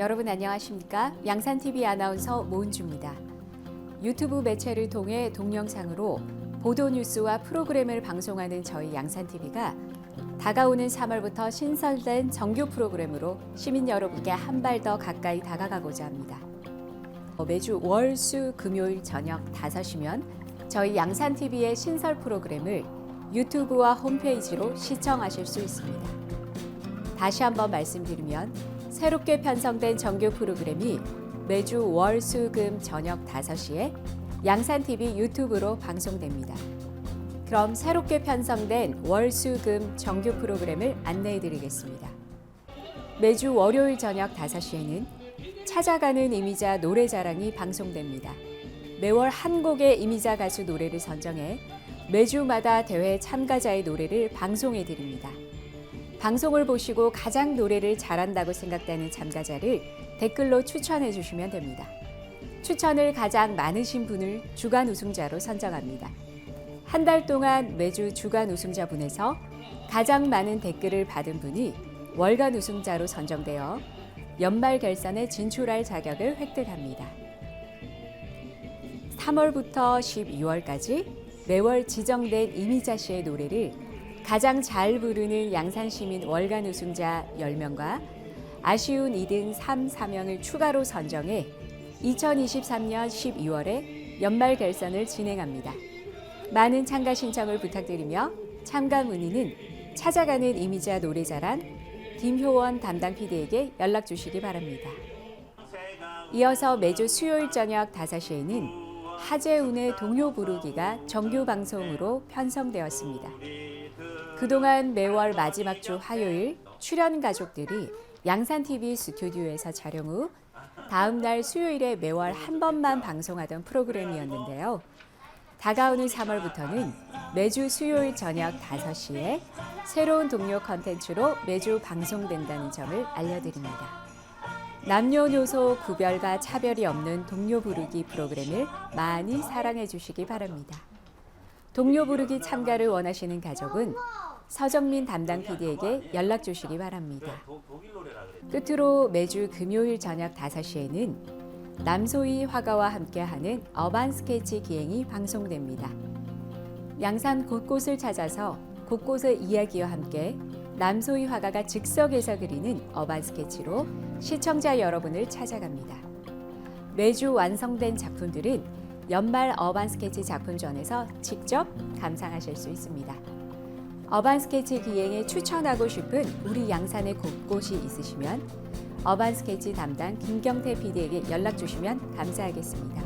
여러분 안녕하십니까? 양산TV 아나운서 모은주입니다. 유튜브 매체를 통해 동영상으로 보도 뉴스와 프로그램을 방송하는 저희 양산TV가 다가오는 3월부터 신설된 정규 프로그램으로 시민 여러분께 한 발 더 가까이 다가가고자 합니다. 매주 월, 수, 금요일 저녁 5시면 저희 양산TV의 신설 프로그램을 유튜브와 홈페이지로 시청하실 수 있습니다. 다시 한번 말씀드리면 새롭게 편성된 정규 프로그램이 매주 월, 수, 금 저녁 5시에 양산TV 유튜브로 방송됩니다. 그럼 새롭게 편성된 월, 수, 금 정규 프로그램을 안내해 드리겠습니다. 매주 월요일 저녁 5시에는 찾아가는 이미자 노래 자랑이 방송됩니다. 매월 한 곡의 이미자 가수 노래를 선정해 매주마다 대회 참가자의 노래를 방송해 드립니다. 방송을 보시고 가장 노래를 잘한다고 생각되는 참가자를 댓글로 추천해 주시면 됩니다. 추천을 가장 많으신 분을 주간 우승자로 선정합니다. 한 달 동안 매주 주간 우승자 분에서 가장 많은 댓글을 받은 분이 월간 우승자로 선정되어 연말 결선에 진출할 자격을 획득합니다. 3월부터 12월까지 매월 지정된 이미자 씨의 노래를 가장 잘 부르는 양산시민 월간 우승자 10명과 아쉬운 2등 3, 4명을 추가로 선정해 2023년 12월에 연말 결선을 진행합니다. 많은 참가 신청을 부탁드리며 참가 문의는 찾아가는 이미자 노래자랑 김효원 담당 PD에게 연락 주시기 바랍니다. 이어서 매주 수요일 저녁 5시에는 하재운의 동요 부르기가 정규 방송으로 편성되었습니다. 그동안 매월 마지막 주 화요일 출연 가족들이 양산TV 스튜디오에서 촬영 후 다음 날 수요일에 매월 한 번만 방송하던 프로그램이었는데요. 다가오는 3월부터는 매주 수요일 저녁 5시에 새로운 동료 컨텐츠로 매주 방송된다는 점을 알려드립니다. 남녀노소 구별과 차별이 없는 동료 부르기 프로그램을 많이 사랑해 주시기 바랍니다. 동료 부르기 참가를 원하시는 가족은 서정민 담당 PD에게 연락 주시기 바랍니다. 끝으로 매주 금요일 저녁 5시에는 남소희 화가와 함께하는 어반 스케치 기행이 방송됩니다. 양산 곳곳을 찾아서 곳곳의 이야기와 함께 남소희 화가가 즉석에서 그리는 어반 스케치로 시청자 여러분을 찾아갑니다. 매주 완성된 작품들은 연말 어반 스케치 작품전에서 직접 감상하실 수 있습니다. 어반 스케치 기행에 추천하고 싶은 우리 양산의 곳곳이 있으시면 어반 스케치 담당 김경태 PD에게 연락 주시면 감사하겠습니다.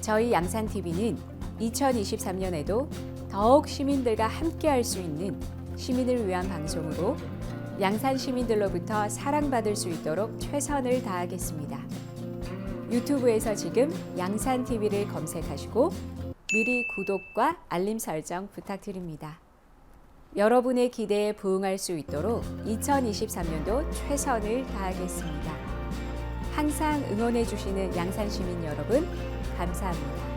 저희 양산TV는 2023년에도 더욱 시민들과 함께 할 수 있는 시민을 위한 방송으로 양산 시민들로부터 사랑받을 수 있도록 최선을 다하겠습니다. 유튜브에서 지금 양산TV를 검색하시고 미리 구독과 알림 설정 부탁드립니다. 여러분의 기대에 부응할 수 있도록 2023년도 최선을 다하겠습니다. 항상 응원해 주시는 양산 시민 여러분 감사합니다.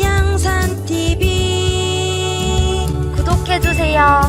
양산 TV 구독해 주세요.